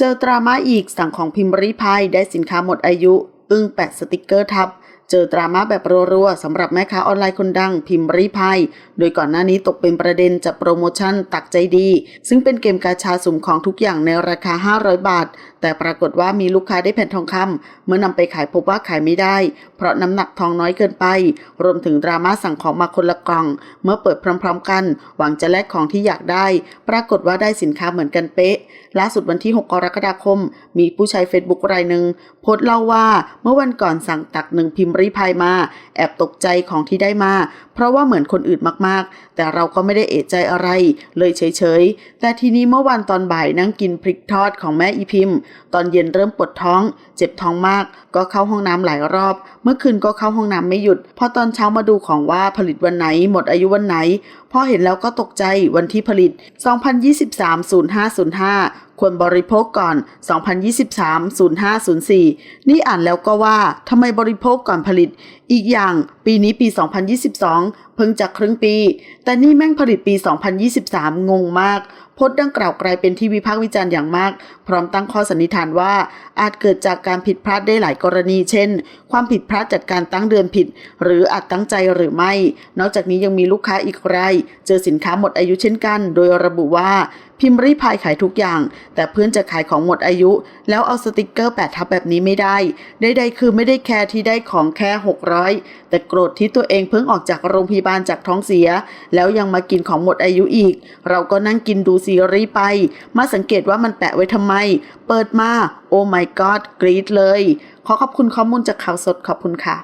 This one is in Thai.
จอดราม่าอีกสั่งของพิมพ์ริพายได้สินค้าหมดอายุ อึ้งแปะสติกเกอร์ทับ เจอดราม่าแบบรัวๆสำหรับแม่ค้าออนไลน์คนดังพิมพ์ริพายโดยก่อนหน้านี้ตกเป็นประเด็นจากโปรโมชั่นตักใจดี ซึ่งเป็นเกมกาชาสุ่มของทุกอย่างในราคา 500 บาท แต่ปรากฏว่ามีลูกค้าได้แผ่นทองคำเมื่อนำไปขายพบว่าขายไม่ได้ เพราะน้ำหนักทองน้อยเกินไป รวมถึงดราม่าสั่งของมาคนละกล่อง เมื่อเปิดพร้อม ๆ กัน หวังจะแลกของที่อยากได้ ปรากฏว่าได้สินค้าเหมือนกันเป๊ะ ล่าสุดวันที่ 6 กรกฎาคม มีผู้ใช้ Facebook รายหนึ่งโพสต์เล่าว่าเมื่อวันก่อนสั่งตักหนึ่งพิมพ์ริพายมา แอบตกใจของที่ได้มา เพราะว่าเหมือนคนอื่นมากๆ แต่เราก็ไม่ได้เอะใจอะไร เลยเฉยๆ แต่ทีนี้เมื่อวันตอนบ่ายนั่งกินพริกทอดของแม่อีพิมพ์ ตอนเย็นเริ่มปวดท้อง เจ็บท้องมาก ก็เข้าห้องน้ำหลายรอบ เมื่อคืนก็เข้าห้องน้ำไม่หยุด พอตอนเช้ามาดูของว่าผลิตวันไหนหมดอายุวันไหน พอเห็นแล้วก็ตกใจวันที่ผลิต 2023-0505 ควรบริโภคก่อน 2023-0504 นี่อ่านแล้วก็ว่าทำไมบริโภคก่อนผลิต อีกอย่างปีนี้ปี 2022 เพิ่งจะครึ่งปี แต่นี่แม่งผลิตปี 2023 งงมากโพสต์ดังกล่าวกลายเป็นที่วิพากษ์วิจารณ์อย่างมาก พร้อมตั้งข้อสันนิษฐานว่าอาจเกิดจากการผิดพลาดได้หลายกรณี เช่น ความผิดพลาดจากการตั้งเดือนผิด หรืออาจตั้งใจหรือไม่ นอกจากนี้ยังมีลูกค้าอีกรายเจอสินค้าหมดอายุเช่นกัน โดยระบุว่าพิมพ์รีพายขายทุกอย่าง แต่เพื่อนจะขายของหมดอายุ แล้วเอาสติกเกอร์แปะทับแบบนี้ไม่ได้ใดๆคือไม่ได้แคร์ที่ได้ของแค่ 600 แต่โกรธที่ตัวเองเพิ่งออกจากโรงพยาบาลจากท้องเสีย แล้วยังมากินของหมดอายุอีก เราก็นั่งกินดูซีรีส์ไป มาสังเกตว่ามันแปะไว้ทำไม เปิดมา โอ้ my god กรี๊ดเลย ขอขอบคุณข้อมูลจากข่าวสดขอบคุณค่ะ